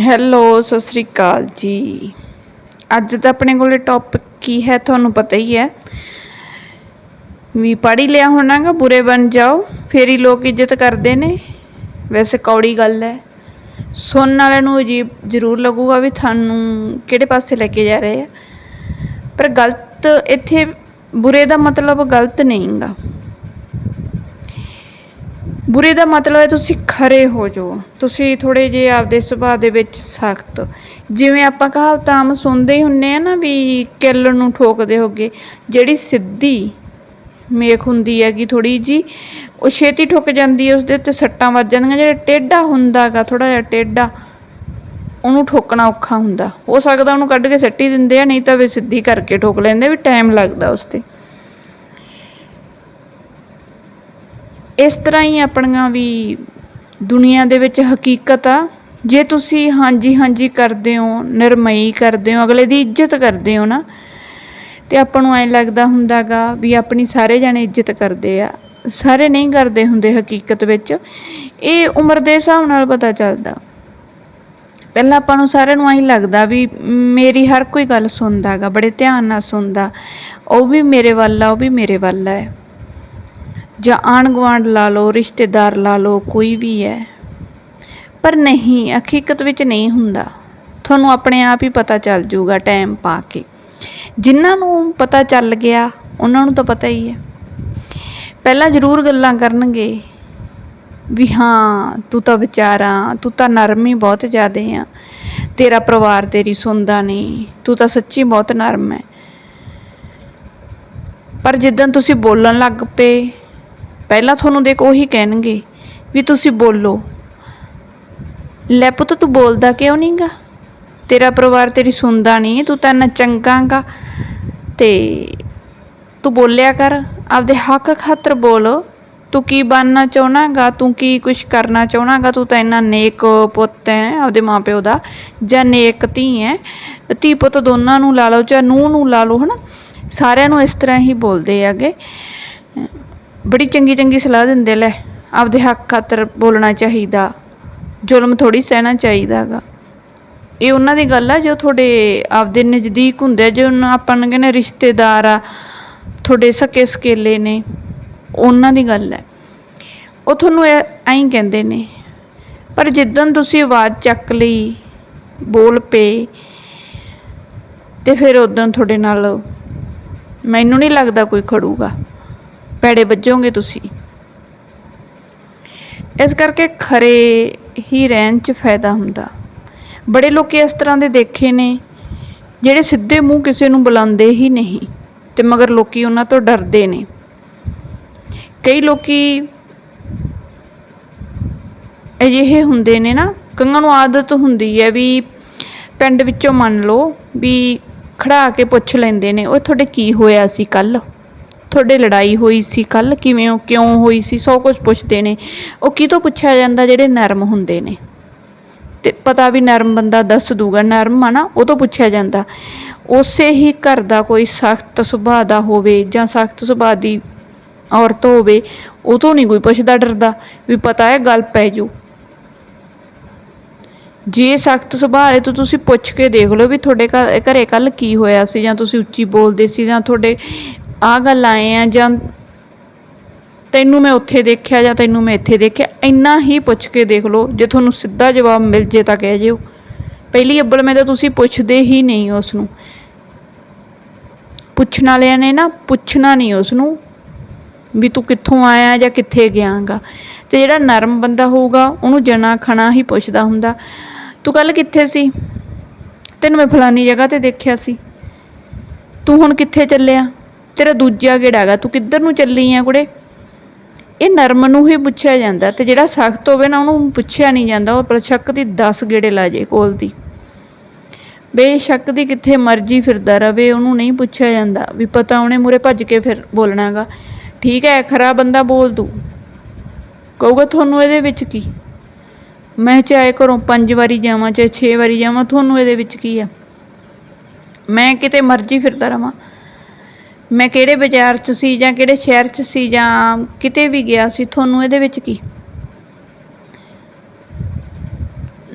Hello Sat Sri ਅਕਾਲ ਜੀ। ਅੱਜ ਦਾ ਆਪਣੇ ਕੋਲੇ ਟੌਪਿਕ ਕੀ ਹੈ ਤੁਹਾਨੂੰ ਪਤਾ ਹੀ ਹੈ। ਵੀ ਪੜ੍ਹ ਹੀ ਲਿਆ ਹੋਣਾਗਾ, ਬੁਰੇ ਬਣ ਜਾਓ, ਫੇਰ ਹੀ ਲੋਕ ਇੱਜ਼ਤ ਕਰਦੇ ਨੇ। ਵੈਸੇ ਕੌੜੀ ਗੱਲ ਹੈ। ਸੁਣਨ ਵਾਲਿਆਂ ਨੂੰ ਅਜੀਬ ਜ਼ਰੂਰ ਲੱਗੂਗਾ ਵੀ ਤੁਹਾਨੂੰ ਕਿਹੜੇ ਪਾਸੇ ਲੈ ਕੇ ਜਾ ਰਹੇ ਆ। ਪਰ ਗਲਤ ਇੱਥੇ, ਬੁਰੇ ਦਾ ਮਤਲਬ ਗਲਤ ਨਹੀਂਗਾ। ਬੁਰੇ ਦਾ ਮਤਲਬ ਹੈ ਤੁਸੀਂ ਖਰੇ ਹੋ ਜਾਓ। ਤੁਸੀਂ ਥੋੜੇ ਜੇ ਆਪਦੇ ਸੁਭਾਅ ਦੇ ਵਿੱਚ ਸਖਤ। ਜਿਵੇਂ ਆਪਾਂ ਕਹਾਵਤਾਂ ਆਮ ਸੁਣਦੇ ਹੀ ਹੁੰਨੇ ਆ ਨਾ ਵੀ ਕਿੱਲ ਨੂੰ ਠੋਕਦੇ ਹੋਗੇ, ਜਿਹੜੀ ਸਿੱਧੀ ਮੇਖ ਹੁੰਦੀ ਹੈਗੀ ਥੋੜੀ ਜੀ ਉਹ ਛੇਤੀ ਠੁੱਕ ਜਾਂਦੀ ਹੈ, ਉਸਦੇ ਉੱਤੇ ਸੱਟਾਂ ਵੱਜ ਜਾਂਦੀਆਂ, ਜਿਹੜਾ ਟੇਢਾ ਹੁੰਦਾਗਾ ਥੋੜਾ ਜਿਹਾ ਟੇਢਾ, ਉਹਨੂੰ ਠੋਕਣਾ ਔਖਾ ਹੁੰਦਾ। ਹੋ ਸਕਦਾ ਉਹਨੂੰ ਕੱਢ ਕੇ ਸੱਟੀ ਦਿੰਦੇ ਆ, ਨਹੀਂ ਤਾਂ ਵੀ ਸਿੱਧੀ ਕਰਕੇ ਠੋਕ ਲੈਂਦੇ ਵੀ ਟਾਈਮ ਲੱਗਦਾ ਉਸ ਤੇ ਇਸ ਤਰ੍ਹਾਂ ਹੀ ਆਪਣੀਆਂ ਵੀ ਦੁਨੀਆ ਦੇ ਵਿੱਚ ਹਕੀਕਤ ਆ। ਜੇ ਤੁਸੀਂ ਹਾਂਜੀ ਹਾਂਜੀ ਕਰਦੇ ਹੋ, ਨਿਰਮਈ ਕਰਦੇ ਹੋ, ਅਗਲੇ ਦੀ ਇੱਜ਼ਤ ਕਰਦੇ ਹੋ ਨਾ, ਤੇ ਆਪਾਂ ਨੂੰ ਐਂ ਲੱਗਦਾ ਹੁੰਦਾਗਾ ਵੀ ਆਪਣੀ ਸਾਰੇ ਜਣੇ ਇੱਜ਼ਤ ਕਰਦੇ ਆ। ਸਾਰੇ ਨਹੀਂ ਕਰਦੇ ਹੁੰਦੇ ਹਕੀਕਤ ਵਿੱਚ। ਇਹ ਉਮਰ ਦੇ ਹਿਸਾਬ ਨਾਲ ਪਤਾ ਚੱਲਦਾ। ਪਹਿਲਾਂ ਆਪਾਂ ਨੂੰ ਸਾਰਿਆਂ ਨੂੰ ਐਂ ਲੱਗਦਾ ਵੀ ਮੇਰੀ ਹਰ ਕੋਈ ਗੱਲ ਸੁਣਦਾਗਾ ਬੜੇ ਧਿਆਨ ਨਾਲ ਸੁਣਦਾ। ਉਹ ਵੀ ਮੇਰੇ ਵੱਲ ਆ, ਉਹ ਵੀ ਮੇਰੇ ਵੱਲ ਆ। ਜਾਂ ਆਣ ਗੁਆਂਢ ਲਾ ਲਓ, ਰਿਸ਼ਤੇਦਾਰ ਲਾ ਲਓ, ਕੋਈ ਵੀ ਹੈ। ਪਰ ਨਹੀਂ, ਹਕੀਕਤ ਵਿੱਚ ਨਹੀਂ ਹੁੰਦਾ। ਤੁਹਾਨੂੰ ਆਪਣੇ ਆਪ ਹੀ ਪਤਾ ਚੱਲ ਜਾਊਗਾ ਟਾਈਮ ਪਾ ਕੇ। ਜਿਨ੍ਹਾਂ ਨੂੰ ਪਤਾ ਚੱਲ ਗਿਆ, ਉਹਨਾਂ ਨੂੰ ਤਾਂ ਪਤਾ ਹੀ ਹੈ। ਪਹਿਲਾਂ ਜ਼ਰੂਰ ਗੱਲਾਂ ਕਰਨਗੇ ਵੀ ਹਾਂ, ਤੂੰ ਤਾਂ ਵਿਚਾਰਾ, ਤੂੰ ਤਾਂ ਨਰਮ ਹੀ ਬਹੁਤ ਜ਼ਿਆਦੇ ਆ। ਤੇਰਾ ਪਰਿਵਾਰ ਤੇਰੀ ਸੁਣਦਾ ਨਹੀਂ, ਤੂੰ ਤਾਂ ਸੱਚੀ ਬਹੁਤ ਨਰਮ ਹੈ। ਪਰ ਜਿੱਦਾਂ ਤੁਸੀਂ ਬੋਲਣ ਲੱਗ ਪਏ ਪਹਿਲਾਂ ਤੁਹਾਨੂੰ ਦੇਖ ਉਹੀ ਕਹਿਣਗੇ ਵੀ ਤੁਸੀਂ ਬੋਲੋ। ਲੈ ਪੁੱਤ, ਤੂੰ ਬੋਲਦਾ ਕਿਉਂ ਨਹੀਂਗਾ ਤੇਰਾ ਪਰਿਵਾਰ ਤੇਰੀ ਸੁਣਦਾ ਨਹੀਂ ਤੂੰ ਤਾਂ ਇੰਨਾ ਚੰਗਾਗਾ ਤੇ ਤੂੰ ਬੋਲਿਆ ਕਰ, ਆਪਦੇ ਹੱਕ ਖਾਤਰ ਬੋਲ। ਤੂੰ ਕੀ ਬਣਨਾ ਚਾਹਣਾਗਾ ਤੂੰ ਕੀ ਕੁਝ ਕਰਨਾ ਚਾਹਣਾਗਾ ਤੂੰ ਤਾਂ ਇੰਨਾ ਨੇਕ ਪੁੱਤ ਹੈ, ਆਪਦੇ ਮਾਪਿਓ ਦਾ, ਜਾਂ ਨੇਕ ਧੀ ਹੈ। ਧੀ ਪੁੱਤ ਦੋਨਾਂ ਨੂੰ ਲਾ ਲਓ, ਚਾਹੇ ਨੂੰਹ ਨੂੰ ਲਾ ਲਓ, ਹਨਾ? ਸਾਰਿਆਂ ਨੂੰ ਇਸ ਤਰ੍ਹਾਂ ਹੀ ਬੋਲਦੇ ਹੈਗੇ। ਬੜੀ ਚੰਗੀ ਚੰਗੀ ਸਲਾਹ ਦਿੰਦੇ, ਲੈ, ਆਪਦੇ ਹੱਕ ਖਾਤਰ ਬੋਲਣਾ ਚਾਹੀਦਾ, ਜ਼ੁਲਮ ਥੋੜੀ ਸਹਿਣਾ ਚਾਹੀਦਾਗਾ ਇਹ ਉਹਨਾਂ ਦੀ ਗੱਲ ਆ, ਜੋ ਤੁਹਾਡੇ ਆਪਦੇ ਨਜ਼ਦੀਕ ਹੁੰਦੇ ਜੋ ਆਪਾਂ ਨੂੰ ਕਹਿੰਦੇ ਰਿਸ਼ਤੇਦਾਰ ਆ, ਤੁਹਾਡੇ ਸਕੇ ਸਕੇਲੇ ਨੇ, ਉਹਨਾਂ ਦੀ ਗੱਲ ਹੈ ਉਹ ਤੁਹਾਨੂੰ ਐਂ ਕਹਿੰਦੇ ਨੇ, ਪਰ ਜਿੱਦਣ ਤੁਸੀਂ ਆਵਾਜ਼ ਚੱਕ ਲਈ, ਬੋਲ ਪਏ, ਤੇ ਫਿਰ ਉਦੋਂ ਤੁਹਾਡੇ ਨਾਲ ਮੈਨੂੰ ਨਹੀਂ ਲੱਗਦਾ ਕੋਈ ਖੜੂਗਾ। ਪੈੜੇ ਵੱਜੋਗੇ ਤੁਸੀਂ। ਇਸ ਕਰਕੇ ਖਰੇ ਹੀ ਰਹਿਣ 'ਚ ਫਾਇਦਾ ਹੁੰਦਾ। ਬੜੇ ਲੋਕ ਇਸ ਤਰ੍ਹਾਂ ਦੇ ਦੇਖੇ ਨੇ, ਜਿਹੜੇ ਸਿੱਧੇ ਮੂੰਹ ਕਿਸੇ ਨੂੰ ਬੁਲਾਉਂਦੇ ਹੀ ਨਹੀਂ ਤੇ ਮਗਰ ਲੋਕੀ ਉਹਨਾਂ ਤੋਂ ਡਰਦੇ ਨੇ। ਕਈ ਲੋਕੀ ਅਜਿਹੇ ਹੁੰਦੇ ਨੇ ਨਾ ਕਈਆਂ ਨੂੰ ਆਦਤ ਹੁੰਦੀ ਹੈ ਵੀ ਪਿੰਡ ਵਿੱਚੋਂ ਮੰਨ ਲਓ ਵੀ ਖੜਾ ਕੇ ਪੁੱਛ ਲੈਂਦੇ ਨੇ ਉਹ ਤੁਹਾਡੇ ਕੀ ਹੋਇਆ ਸੀ ਕੱਲ ਤੁਹਾਡੇ ਲੜਾਈ ਹੋਈ ਸੀ ਕੱਲ ਕਿਵੇਂ ਹੋ? ਕਿਉਂ ਹੋਈ ਸੀ? ਸਭ ਕੁਝ ਪੁੱਛਦੇ ਨੇ। ਉਹ ਕਿਤੋਂ ਪੁੱਛਿਆ ਜਾਂਦਾ ਜਿਹੜੇ ਨਰਮ ਹੁੰਦੇ ਨੇ? ਤੇ ਪਤਾ ਵੀ ਨਰਮ ਬੰਦਾ ਦੱਸ ਦੂਗਾ। ਨਰਮ ਆ ਨਾ, ਉਹ ਤੋਂ ਪੁੱਛਿਆ ਜਾਂਦਾ। ਉਸੇ ਹੀ ਘਰ ਦਾ ਕੋਈ ਸਖਤ ਸੁਭਾਅ ਦਾ ਹੋਵੇ ਜਾਂ ਸਖਤ ਸੁਭਾਅ ਦੀ ਔਰਤ ਹੋਵੇ, ਉਹ ਤੋਂ ਨਹੀਂ ਕੋਈ ਪੁੱਛਦਾ ਡਰਦਾ ਵੀ ਪਤਾ ਹੈ ਗੱਲ ਪੈ ਜੂ। ਜੇ ਸਖਤ ਸੁਭਾਅ ਹੈ ਤਾਂ ਤੁਸੀਂ ਪੁੱਛ ਕੇ ਦੇਖ ਲਓ ਵੀ ਤੁਹਾਡੇ ਘਰੇ ਕੱਲ ਕੀ ਹੋਇਆ ਸੀ ਜਾਂ ਤੁਸੀਂ ਉੱਚੀ ਬੋਲਦੇ ਸੀ ਜਾਂ ਤੁਹਾਡੇ ਆਹ ਗੱਲ ਆਏ ਆ ਜਾਂ ਤੈਨੂੰ ਮੈਂ ਉੱਥੇ ਦੇਖਿਆ ਜਾਂ ਤੈਨੂੰ ਮੈਂ ਇੱਥੇ ਦੇਖਿਆ, ਇੰਨਾ ਹੀ ਪੁੱਛ ਕੇ ਦੇਖ ਲਓ, ਜੇ ਤੁਹਾਨੂੰ ਸਿੱਧਾ ਜਵਾਬ ਮਿਲ ਜੇ ਤਾਂ ਕਹਿ ਜਿਓ। ਪਹਿਲੀ ਅੱਬਲ ਮੈਂ ਤਾਂ ਤੁਸੀਂ ਪੁੱਛਦੇ ਹੀ ਨਹੀਂ ਉਸ ਨੂੰ ਪੁੱਛਣ ਵਾਲਿਆਂ ਨੇ ਨਾ ਪੁੱਛਣਾ ਨਹੀਂ ਉਸ ਨੂੰ ਵੀ ਤੂੰ ਕਿੱਥੋਂ ਆਇਆ ਜਾਂ ਕਿੱਥੇ ਗਿਆਗਾ। ਤੇ ਜਿਹੜਾ ਨਰਮ ਬੰਦਾ ਹੋਊਗਾ, ਉਹਨੂੰ ਜਣਾ ਖਣਾ ਹੀ ਪੁੱਛਦਾ ਹੁੰਦਾ, ਤੂੰ ਕੱਲ ਕਿੱਥੇ ਸੀ? ਤੈਨੂੰ ਮੈਂ ਫਲਾਨੀ ਜਗ੍ਹਾ ਤੇ ਦੇਖਿਆ ਸੀ। ਤੂੰ ਹੁਣ ਕਿੱਥੇ ਚੱਲਿਆ? ਤੇਰਾ ਦੂਜਾ ਗੇੜਾ ਹੈਗਾ? ਤੂੰ ਕਿੱਧਰ ਨੂੰ ਚੱਲੀ ਆ ਕੁੜੇ? ਇਹ ਨਰਮ ਨੂੰ ਹੀ ਪੁੱਛਿਆ ਜਾਂਦਾ ਤੇ ਜਿਹੜਾ ਸਖਤ ਹੋਵੇ ਨਾ ਉਹਨੂੰ ਪੁੱਛਿਆ ਨਹੀਂ ਜਾਂਦਾ, ਉਹ ਪ੍ਰਸ਼ੱਕ ਦੀ 10 ਗੇੜੇ ਲਾ ਜੇ ਕੋਲ ਦੀ। ਬੇਸ਼ੱਕ ਦੀ ਕਿੱਥੇ ਮਰਜ਼ੀ ਫਿਰਦਾ ਰਵੇ, ਉਹਨੂੰ ਨਹੀਂ ਪੁੱਛਿਆ ਜਾਂਦਾ। ਵੀ ਪਤਾ ਉਹਨੇ ਮੂਰੇ ਭੱਜ ਕੇ ਫਿਰ ਬੋਲਣਾਗਾ ਠੀਕ ਹੈ, ਖਰਾ ਬੰਦਾ ਬੋਲ ਦੂ ਕਹੂਗਾ, ਤੁਹਾਨੂੰ ਇਹਦੇ ਵਿੱਚ ਕੀ? ਮੈਂ ਚਾਹੇ ਘਰੋਂ ਪੰਜ ਵਾਰੀ ਜਾਵਾਂ, ਚਾਹੇ 6 ਵਾਰੀ ਜਾਵਾਂ, ਤੁਹਾਨੂੰ ਇਹਦੇ ਵਿੱਚ ਕੀ ਆ? ਮੈਂ ਕਿਤੇ ਮਰਜ਼ੀ ਫਿਰਦਾ ਰਵਾਂ। ਮੈਂ ਕਿਹੜੇ ਬਾਜ਼ਾਰ 'ਚ ਸੀ ਜਾਂ ਕਿਹੜੇ ਸ਼ਹਿਰ 'ਚ ਸੀ ਜਾਂ ਕਿਤੇ ਵੀ ਗਿਆ ਸੀ, ਤੁਹਾਨੂੰ ਇਹਦੇ ਵਿੱਚ ਕੀ?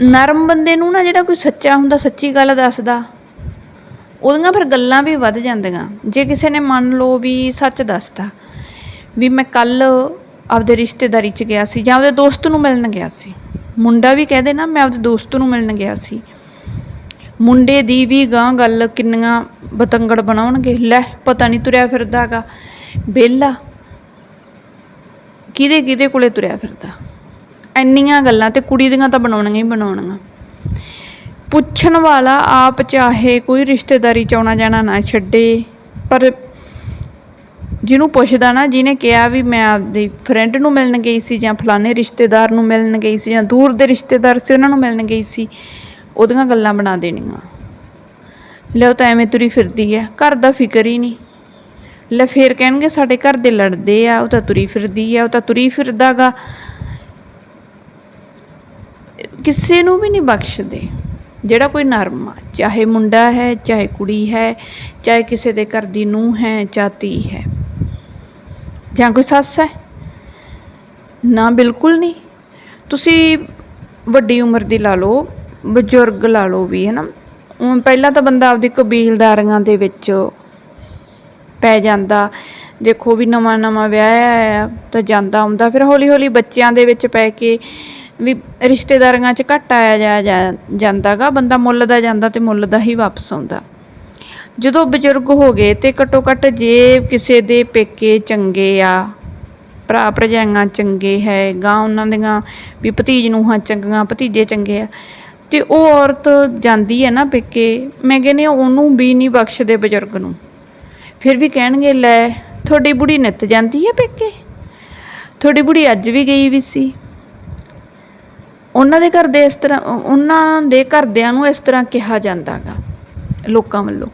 ਨਰਮ ਬੰਦੇ ਨੂੰ ਨਾ ਜਿਹੜਾ ਕੋਈ ਸੱਚਾ ਹੁੰਦਾ, ਸੱਚੀ ਗੱਲ ਦੱਸਦਾ, ਉਹਦੀਆਂ ਫਿਰ ਗੱਲਾਂ ਵੀ ਵੱਧ ਜਾਂਦੀਆਂ। ਜੇ ਕਿਸੇ ਨੇ ਮੰਨ ਲਓ ਵੀ ਸੱਚ ਦੱਸਦਾ ਵੀ ਮੈਂ ਕੱਲ ਆਪਦੇ ਰਿਸ਼ਤੇਦਾਰੀ 'ਚ ਗਿਆ ਸੀ ਜਾਂ ਆਪਦੇ ਦੋਸਤ ਨੂੰ ਮਿਲਣ ਗਿਆ ਸੀ, ਮੁੰਡਾ ਵੀ ਕਹਦੇ ਨਾ ਮੈਂ ਆਪਦੇ ਦੋਸਤ ਨੂੰ ਮਿਲਣ ਗਿਆ ਸੀ। ਮੁੰਡੇ ਦੀ ਵੀ ਗਾਂ ਗੱਲ ਕਿੰਨੀਆਂ ਬਤੰਗੜ ਬਣਾਉਣਗੇ। ਲੈ, ਪਤਾ ਨਹੀਂ ਤੁਰਿਆ ਫਿਰਦਾਗਾ ਬੇਲਾ। ਕਿਹਦੇ ਕਿਹਦੇ ਕੋਲੇ ਤੁਰਿਆ ਫਿਰਦਾ? ਇੰਨੀਆਂ ਗੱਲਾਂ ਤੇ ਕੁੜੀ ਦੀਆਂ ਤਾਂ ਬਣਾਉਣੀਆਂ ਹੀ ਬਣਾਉਣੀਆਂ। ਪੁੱਛਣ ਵਾਲਾ ਆਪ ਚਾਹੇ ਕੋਈ ਰਿਸ਼ਤੇਦਾਰੀ ਚ ਆਉਣਾ ਜਾਣਾ ਨਾ ਛੱਡੇ, ਪਰ ਜਿਹਨੂੰ ਪੁੱਛਦਾ ਨਾ, ਜਿਹਨੇ ਕਿਹਾ ਵੀ ਮੈਂ ਆਪਦੀ ਫਰੈਂਡ ਨੂੰ ਮਿਲਣ ਗਈ ਸੀ ਜਾਂ ਫਲਾਣੇ ਰਿਸ਼ਤੇਦਾਰ ਨੂੰ ਮਿਲਣ ਗਈ ਸੀ ਜਾਂ ਦੂਰ ਦੇ ਰਿਸ਼ਤੇਦਾਰ ਸੀ, ਉਹਨਾਂ ਨੂੰ ਮਿਲਣ ਗਈ ਸੀ ਉਹਦੀਆਂ ਗੱਲਾਂ ਬਣਾ ਦੇਣੀਆਂ। ਲੈ ਉਹ ਤਾਂ ਐਵੇਂ ਤੁਰੀ ਫਿਰਦੀ ਐ, ਘਰ ਦਾ ਫਿਕਰ ਹੀ ਨਹੀਂ। ਲੈ ਫੇਰ ਕਹਿਣਗੇ ਸਾਡੇ ਘਰ ਦੇ ਲੜਦੇ ਆ, ਉਹ ਤਾਂ ਤੁਰੀ ਫਿਰਦੀ ਆ ਉਹ ਤਾਂ ਤੁਰੀ ਫਿਰਦਾਗਾ। ਕਿਸੇ ਨੂੰ ਵੀ ਨਹੀਂ ਬਖਸ਼ਦੇ। ਜਿਹੜਾ ਕੋਈ ਨਰਮ ਆ, ਚਾਹੇ ਮੁੰਡਾ ਹੈ, ਚਾਹੇ ਕੁੜੀ ਹੈ, ਚਾਹੇ ਕਿਸੇ ਦੇ ਘਰ ਦੀ ਨੂੰਹ ਹੈ ਜਾਂ ਧੀ ਹੈ। ਜਾਂ ਕੋਈ ਸੱਸ ਹੈ? ਨਾ, ਬਿਲਕੁਲ ਨਹੀਂ। ਤੁਸੀਂ ਵੱਡੀ ਉਮਰ ਦੀ ਲਾ ਲਓ। ਬਜ਼ੁਰਗ ਲਾ ਲਓ ਵੀ ਹੈ ਨਾ ਪਹਿਲਾਂ ਤਾਂ ਬੰਦਾ ਆਪਦੀ ਕਬੀਲਦਾਰੀਆਂ ਦੇ ਵਿੱਚ ਪੈ ਜਾਂਦਾ। ਦੇਖੋ ਵੀ ਨਵਾਂ ਨਵਾਂ ਵਿਆਹ ਆ ਤਾਂ ਜਾਂਦਾ ਆਉਂਦਾ ਫਿਰ ਹੌਲੀ ਹੌਲੀ ਬੱਚਿਆਂ ਦੇ ਵਿੱਚ ਪੈ ਕੇ ਵੀ ਰਿਸ਼ਤੇਦਾਰੀਆਂ 'ਚ ਘੱਟ ਆਇਆ ਜਾ- ਜਾ, ਜਾਂਦਾਗਾ। ਬੰਦਾ ਮੁੱਲ ਦਾ ਜਾਂਦਾ ਤੇ ਮੁੱਲ ਦਾ ਹੀ ਵਾਪਸ ਆਉਂਦਾ। ਜਦੋਂ ਬਜ਼ੁਰਗ ਹੋ ਗਏ ਤੇ ਘੱਟੋ ਘੱਟ ਜੇ ਕਿਸੇ ਦੇ ਪੇਕੇ ਚੰਗੇ ਆ, ਭਰਾ ਭਰਜਾਈਆਂ ਚੰਗੇ ਹੈ, ਗਾਂ ਉਹਨਾਂ ਦੀਆਂ ਵੀ ਭਤੀਜ ਨੂੰ ਹਾਂ ਚੰਗੀਆਂ, ਭਤੀਜੇ ਚੰਗੇ ਆ ਤੇ ਉਹ ਔਰਤ ਜਾਂਦੀ ਹੈ ਨਾ ਪੇਕੇ, ਮੈਂ ਕਹਿੰਦੀ ਹਾਂ ਉਹਨੂੰ ਵੀ ਨਹੀਂ ਬਖਸ਼ਦੇ ਬਜ਼ੁਰਗ ਨੂੰ। ਫਿਰ ਵੀ ਕਹਿਣਗੇ, ਲੈ, ਤੁਹਾਡੀ ਬੁੜੀ ਨਿੱਤ ਜਾਂਦੀ ਹੈ ਪੇਕੇ? ਤੁਹਾਡੀ ਬੁੜੀ ਅੱਜ ਵੀ ਗਈ ਵੀ ਸੀ। ਉਹਨਾਂ ਦੇ ਘਰ ਦੇ ਇਸ ਤਰ੍ਹਾਂ, ਉਹਨਾਂ ਦੇ ਘਰਦਿਆਂ ਨੂੰ ਇਸ ਤਰ੍ਹਾਂ ਕਿਹਾ ਜਾਂਦਾਗਾ ਲੋਕਾਂ ਵੱਲੋਂ।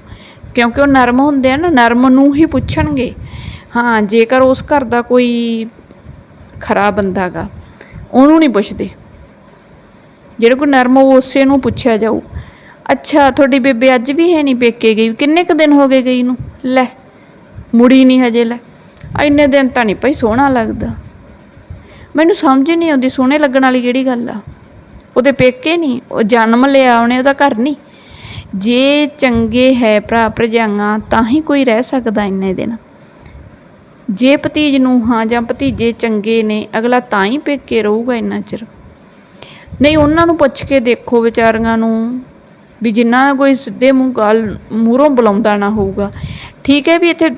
ਕਿਉਂਕਿ ਉਹ ਨਰਮ ਹੁੰਦੇ ਆ ਨਾ, ਨਰਮ ਨੂੰ ਹੀ ਪੁੱਛਣਗੇ। ਹਾਂ, ਜੇਕਰ ਉਸ ਘਰ ਦਾ ਕੋਈ ਖਰਾ ਬੰਦਾਗਾ ਉਹਨੂੰ ਨਹੀਂ ਪੁੱਛਦੇ। ਜਿਹੜੇ ਕੋਈ ਨਰਮ ਹੋਊ ਉਸੇ ਨੂੰ ਪੁੱਛਿਆ ਜਾਊ। ਅੱਛਾ, ਤੁਹਾਡੀ ਬੇਬੇ ਅੱਜ ਵੀ ਹੈ ਨਹੀਂ ਪੇਕੇ ਗਈ? ਕਿੰਨੇ ਕੁ ਦਿਨ ਹੋ ਗਏ ਗਈ ਨੂੰ? ਲੈ, ਮੁੜੀ ਨਹੀਂ ਹਜੇ, ਲੈ। ਇੰਨੇ ਦਿਨ ਤਾਂ ਨਹੀਂ ਭਾਈ ਸੋਹਣਾ ਲੱਗਦਾ। ਮੈਨੂੰ ਸਮਝ ਨਹੀਂ ਆਉਂਦੀ, ਸੋਹਣੇ ਲੱਗਣ ਵਾਲੀ ਕਿਹੜੀ ਗੱਲ ਆ? ਉਹਦੇ ਪੇਕੇ ਨਹੀਂ, ਉਹ ਜਨਮ ਲਿਆ ਉਹਨੇ, ਉਹਦਾ ਘਰ ਨਹੀਂ। ਜੇ ਚੰਗੇ ਹੈ ਭਰਾ ਭਰਜਾਈਆਂ, ਤਾਂ ਹੀ ਕੋਈ ਰਹਿ ਸਕਦਾ ਇੰਨੇ ਦਿਨ। ਜੇ ਭਤੀਜ ਨੂੰ ਹਾਂ ਜਾਂ ਭਤੀਜੇ ਚੰਗੇ ਨੇ, ਅਗਲਾ ਤਾਂ ਹੀ ਪੇਕੇ ਰਹੂਗਾ ਇੰਨਾ ਚਿਰ। ਨਹੀਂ, ਉਹਨਾਂ ਨੂੰ ਪੁੱਛ ਕੇ ਦੇਖੋ ਵਿਚਾਰੀਆਂ ਨੂੰ ਵੀ ਜਿੰਨਾ ਕੋਈ ਸਿੱਧੇ ਮੂੰਹ ਗੱਲ, ਮੂਹਰੋਂ ਬੁਲਾਉਂਦਾ ਨਾ ਹੋਊਗਾ। ਠੀਕ ਹੈ ਵੀ ਇੱਥੇ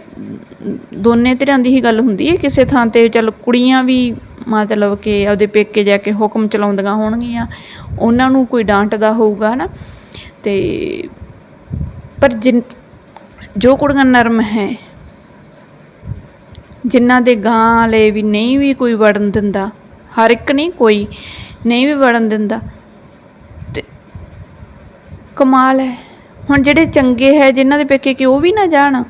ਦੋਨੇ ਧਿਰਾਂ ਦੀ ਹੀ ਗੱਲ ਹੁੰਦੀ ਹੈ, ਕਿਸੇ ਥਾਂ ਤੇ ਚੱਲ ਕੁੜੀਆਂ ਵੀ ਮਤਲਬ ਕਿ ਆਪਦੇ ਪੇਕੇ ਜਾ ਕੇ ਹੁਕਮ ਚਲਾਉਂਦੀਆਂ ਹੋਣਗੀਆਂ, ਉਹਨਾਂ ਨੂੰ ਕੋਈ ਡਾਂਟਦਾ ਹੋਊਗਾ, ਹਨਾ? ਤੇ ਪਰ ਜਿਨ, ਜੋ ਕੁੜੀਆਂ ਨਰਮ ਹੈ ਜਿਨ੍ਹਾਂ ਦੇ ਗਾਂ ਵਾਲੇ ਵੀ ਨਹੀਂ ਵੀ ਕੋਈ ਵੜਨ ਦਿੰਦਾ, ਹਰ ਇੱਕ ਨਹੀਂ, ਕੋਈ ਨਹੀਂ ਵੀ ਵੜਨ ਦਿੰਦਾ। ਤੇ ਕਮਾਲ ਹੈ। ਹੁਣ ਜਿਹੜੇ ਚੰਗੇ ਹੈ, ਜਿਨ੍ਹਾਂ ਦੇ ਪੇਕੇ ਕਿ ਉਹ ਵੀ ਨਾ ਜਾਣ।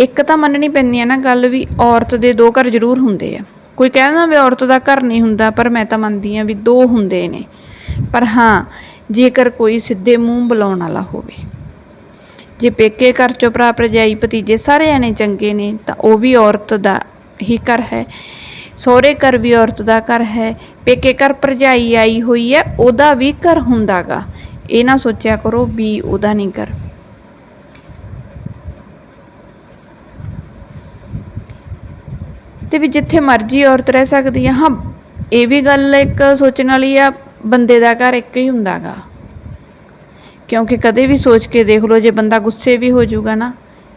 ਇੱਕ ਤਾਂ ਮੰਨਣੀ ਪੈਂਦੀ ਹੈ ਨਾ ਗੱਲ ਵੀ ਔਰਤ ਦੇ ਦੋ ਘਰ ਜ਼ਰੂਰ ਹੁੰਦੇ ਆ। ਕੋਈ ਕਹਿੰਦਾ ਵੀ ਔਰਤ ਦਾ ਘਰ ਨਹੀਂ ਹੁੰਦਾ, ਪਰ ਮੈਂ ਤਾਂ ਮੰਨਦੀ ਆ ਵੀ ਦੋ ਹੁੰਦੇ ਨੇ। ਪਰ ਹਾਂ, ਜੇਕਰ ਕੋਈ ਸਿੱਧੇ ਮੂੰਹ ਬੁਲਾਉਣ ਵਾਲਾ ਹੋਵੇ, ਜੇ ਪੇਕੇ ਘਰ ਚੋਂ ਭਰਾ ਭਰਜਾਈ ਭਤੀਜੇ ਸਾਰੇ ਜਾਣੇ ਚੰਗੇ ਨੇ, ਤਾਂ ਉਹ ਵੀ ਔਰਤ ਦਾ ਹੀ ਘਰ ਹੈ। ਸਹੁਰੇ ਘਰ ਵੀ ਔਰਤ ਦਾ ਘਰ ਹੈ, ਪੇਕੇ ਘਰ ਭਰਜਾਈ ਆਈ ਹੋਈ ਹੈ, ਉਹਦਾ ਵੀ ਘਰ ਹੁੰਦਾਗਾ। ਇਹ ਨਾ ਸੋਚਿਆ ਕਰੋ ਵੀ ਉਹਦਾ ਨਹੀਂ ਘਰ। ਤੇ ਵੀ ਜਿੱਥੇ ਮਰਜ਼ੀ ਔਰਤ ਰਹਿ ਸਕਦੀ ਆ, ਹਾਂ, ਇਹ ਵੀ ਗੱਲ ਇੱਕ ਸੋਚਣ ਵਾਲੀ ਆ, ਬੰਦੇ ਦਾ ਘਰ ਇੱਕ ਹੀ ਹੁੰਦਾਗਾ। ਕਿਉਂਕਿ ਕਦੇ ਵੀ ਸੋਚ ਕੇ ਦੇਖ ਲਓ, ਜੇ ਬੰਦਾ ਗੁੱਸੇ ਵੀ ਹੋ ਜਾਊਗਾ ਨਾ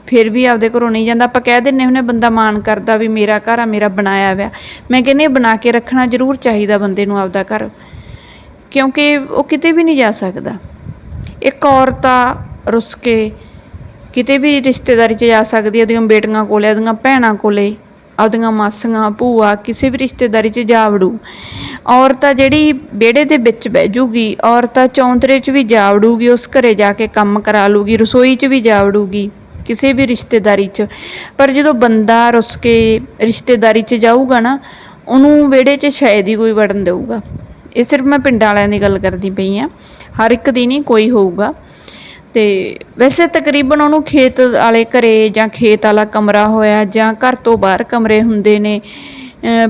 ਫਿਰ ਵੀ ਆਪਦੇ ਘਰੋਂ ਨਹੀਂ ਜਾਂਦਾ। ਆਪਾਂ ਕਹਿ ਦਿੰਨੇ ਹੁੰਨੇ ਬੰਦਾ ਮਾਣ ਕਰਦਾ ਵੀ ਮੇਰਾ ਘਰ ਆ, ਮੇਰਾ ਬਣਾਇਆ ਹੋਇਆ। ਮੈਂ ਕਹਿੰਨੀ ਬਣਾ ਕੇ ਰੱਖਣਾ ਜ਼ਰੂਰ ਚਾਹੀਦਾ ਬੰਦੇ ਨੂੰ ਆਪਦਾ ਘਰ। ਕਿਉਂਕਿ ਉਹ ਕਿਤੇ ਵੀ ਨਹੀਂ ਜਾ ਸਕਦਾ। ਇੱਕ ਔਰਤ ਆ ਰੁੱਸ ਕੇ ਕਿਤੇ ਵੀ ਰਿਸ਼ਤੇਦਾਰੀ 'ਚ ਜਾ ਸਕਦੀ ਹੈ ਉਹਦੀਆਂ ਬੇਟੀਆਂ ਕੋਲੇ, ਉਹਦੀਆਂ ਭੈਣਾਂ ਕੋਲੇ ਉਹਦੀਆਂ ਮਾਸੀਆਂ, ਭੂਆ, ਕਿਸੇ ਵੀ ਰਿਸ਼ਤੇਦਾਰੀ 'ਚ ਜਾ ਵੜੂ ਔਰਤ ਆ ਜਿਹੜੀ ਵਿਹੜੇ ਦੇ ਵਿੱਚ ਬਹਿ ਜੂਗੀ, ਔਰਤ ਆ ਚੌਂਤਰੇ 'ਚ ਵੀ ਜਾ ਵੜੂਗੀ ਉਸ ਘਰੇ ਜਾ ਕੇ ਕੰਮ ਕਰਾ ਲੂਗੀ, ਰਸੋਈ 'ਚ ਵੀ ਜਾ ਵੜੂਗੀ ਕਿਸੇ ਵੀ ਰਿਸ਼ਤੇਦਾਰੀ 'ਚ। ਪਰ ਜਦੋਂ ਬੰਦਾ ਰੁੱਸ ਕੇ ਰਿਸ਼ਤੇਦਾਰੀ 'ਚ ਜਾਊਗਾ ਨਾ, ਉਹਨੂੰ ਵਿਹੜੇ 'ਚ ਸ਼ਾਇਦ ਹੀ ਕੋਈ ਵੜਨ ਦੇਊਗਾ। ਇਹ ਸਿਰਫ ਮੈਂ ਪਿੰਡਾਂ ਵਾਲਿਆਂ ਦੀ ਗੱਲ ਕਰਦੀ ਪਈ ਆ। ਹਰ ਇੱਕ ਦੀ ਨਹੀਂ, ਕੋਈ ਹੋਊਗਾ। ਤੇ ਵੈਸੇ ਤਕਰੀਬਨ ਉਹਨੂੰ ਖੇਤ ਵਾਲੇ ਘਰੇ ਜਾਂ ਖੇਤ ਵਾਲਾ ਕਮਰਾ ਹੋਇਆ ਜਾਂ ਘਰ ਤੋਂ ਬਾਹਰ ਕਮਰੇ ਹੁੰਦੇ ਨੇ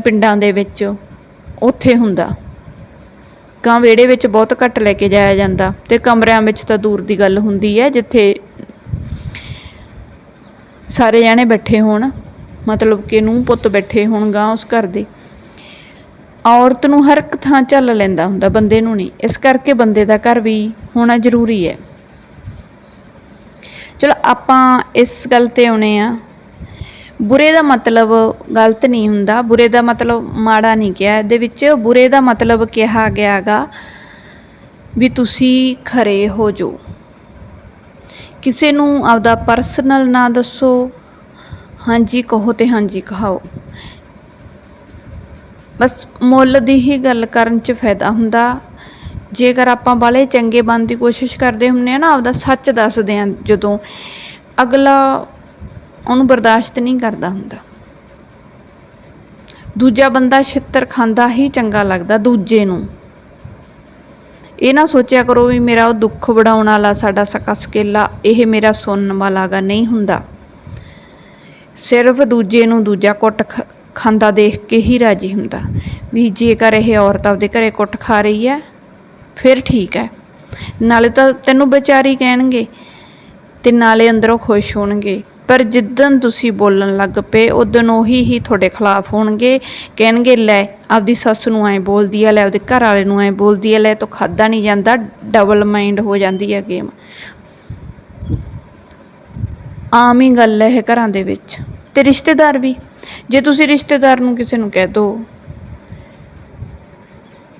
ਪਿੰਡਾਂ ਦੇ ਵਿੱਚ, ਉੱਥੇ ਹੁੰਦਾ। ਕਾਂ ਵਿਹੜੇ ਵਿੱਚ ਬਹੁਤ ਘੱਟ ਲੈ ਕੇ ਜਾਇਆ ਜਾਂਦਾ ਤੇ ਕਮਰਿਆਂ ਵਿੱਚ ਤਾਂ ਦੂਰ ਦੀ ਗੱਲ ਹੁੰਦੀ ਹੈ, ਜਿੱਥੇ ਸਾਰੇ ਜਾਣੇ ਬੈਠੇ ਹੋਣ, ਮਤਲਬ ਕਿ ਨੂੰ ਪੁੱਤ ਬੈਠੇ ਹੋਣ ਗਾਂ ਉਸ ਘਰ ਦੇ। ਔਰਤ ਨੂੰ ਹਰ ਇੱਕ ਥਾਂ ਚੱਲ ਲੈਂਦਾ ਹੁੰਦਾ, ਬੰਦੇ ਨੂੰ ਨਹੀਂ। ਇਸ ਕਰਕੇ ਬੰਦੇ ਦਾ ਘਰ ਵੀ ਹੋਣਾ ਜ਼ਰੂਰੀ ਹੈ। ਚਲੋ, ਆਪਾਂ ਇਸ ਗੱਲ ਤੇ ਆਉਣੇ ਆ। ਬੁਰੇ ਦਾ ਮਤਲਬ ਗਲਤ ਨਹੀਂ ਹੁੰਦਾ। ਬੁਰੇ ਦਾ ਮਤਲਬ ਮਾੜਾ ਨਹੀਂ ਕਿਹਾ। ਇਹਦੇ ਵਿੱਚ ਬੁਰੇ ਦਾ ਮਤਲਬ ਕਿਹਾ ਗਿਆਗਾ ਵੀ ਤੁਸੀਂ ਖਰੇ ਹੋ ਜਾਓ। ਕਿਸੇ ਨੂੰ ਆਪਦਾ ਪਰਸਨਲ ਨਾ ਦੱਸੋ। ਹਾਂਜੀ, ਕਹੋ ਤੇ ਹਾਂਜੀ ਕਹਾਓ। ਬਸ ਮੁੱਲ ਦੀ ਹੀ ਗੱਲ ਕਰਨ 'ਚ ਫਾਇਦਾ ਹੁੰਦਾ। ਜੇਕਰ ਆਪਾਂ ਬਾਲੇ ਚੰਗੇ ਬਣਨ ਦੀ ਕੋਸ਼ਿਸ਼ ਕਰਦੇ ਹੁੰਨੇ ਆ ਨਾ, ਆਪਦਾ ਸੱਚ ਦੱਸਦੇ ਆ ਜਦੋਂ। ਅਗਲਾ ਉਹਨੂੰ ਬਰਦਾਸ਼ਤ ਨਹੀਂ ਕਰਦਾ ਹੁੰਦਾ। ਦੂਜਾ ਬੰਦਾ ਛਿੱਤਰ ਖਾਂਦਾ ਹੀ ਚੰਗਾ ਲੱਗਦਾ, ਦੂਜੇ ਨੂੰ। ਇਹ ਨਾ ਸੋਚਿਆ ਕਰੋ ਵੀ ਮੇਰਾ ਉਹ ਦੁੱਖ ਵਡਾਉਣ ਵਾਲਾ, ਸਾਡਾ ਸਕਾ ਸਕੇਲਾ, ਇਹ ਮੇਰਾ ਸੁਣਨ ਵਾਲਾ ਗਾ, ਨਹੀਂ ਹੁੰਦਾ। ਸਿਰਫ ਦੂਜੇ ਨੂੰ ਦੂਜਾ ਕੁੱਟ ਖ- ਖਾਂਦਾ ਦੇਖ ਕੇ ਹੀ ਰਾਜੀ ਹੁੰਦਾ। ਵੀ ਜੇਕਰ ਇਹ ਔਰਤ ਆਪਦੇ ਘਰੇ ਕੁੱਟ ਖਾ ਰਹੀ ਹੈ, ਫਿਰ ਠੀਕ ਹੈ। ਨਾਲੇ ਤਾਂ ਤੈਨੂੰ ਵਿਚਾਰੀ ਕਹਿਣਗੇ ਤੇ ਨਾਲੇ ਅੰਦਰੋਂ ਖੁਸ਼ ਹੋਣਗੇ। ਪਰ ਜਿੱਦਣ ਤੁਸੀਂ ਬੋਲਣ ਲੱਗ ਪਏ ਉਦੋਂ ਉਹੀ ਹੀ ਤੁਹਾਡੇ ਖਿਲਾਫ ਹੋਣਗੇ। ਕਹਿਣਗੇ, ਲੈ, ਆਪਦੀ ਸੱਸ ਨੂੰ ਐ ਬੋਲਦੀ ਐ ਲੈ, ਆਪਦੇ ਘਰ ਵਾਲੇ ਨੂੰ ਐ ਬੋਲਦੀ ਐ ਲੈ, ਤੋਂ ਖਾਦਾ ਨਹੀਂ ਜਾਂਦਾ ਡਬਲ ਮਾਈਂਡ ਹੋ ਜਾਂਦੀ ਹੈ ਗੇਮ ਆਮ ਹੀ ਗੱਲ ਹੈ ਇਹ ਘਰਾਂ ਦੇ ਵਿੱਚ। ਤੇ ਰਿਸ਼ਤੇਦਾਰ ਵੀ। ਜੇ ਤੁਸੀਂ ਰਿਸ਼ਤੇਦਾਰ ਨੂੰ ਕਿਸੇ ਨੂੰ ਕਹਿ ਦੋ,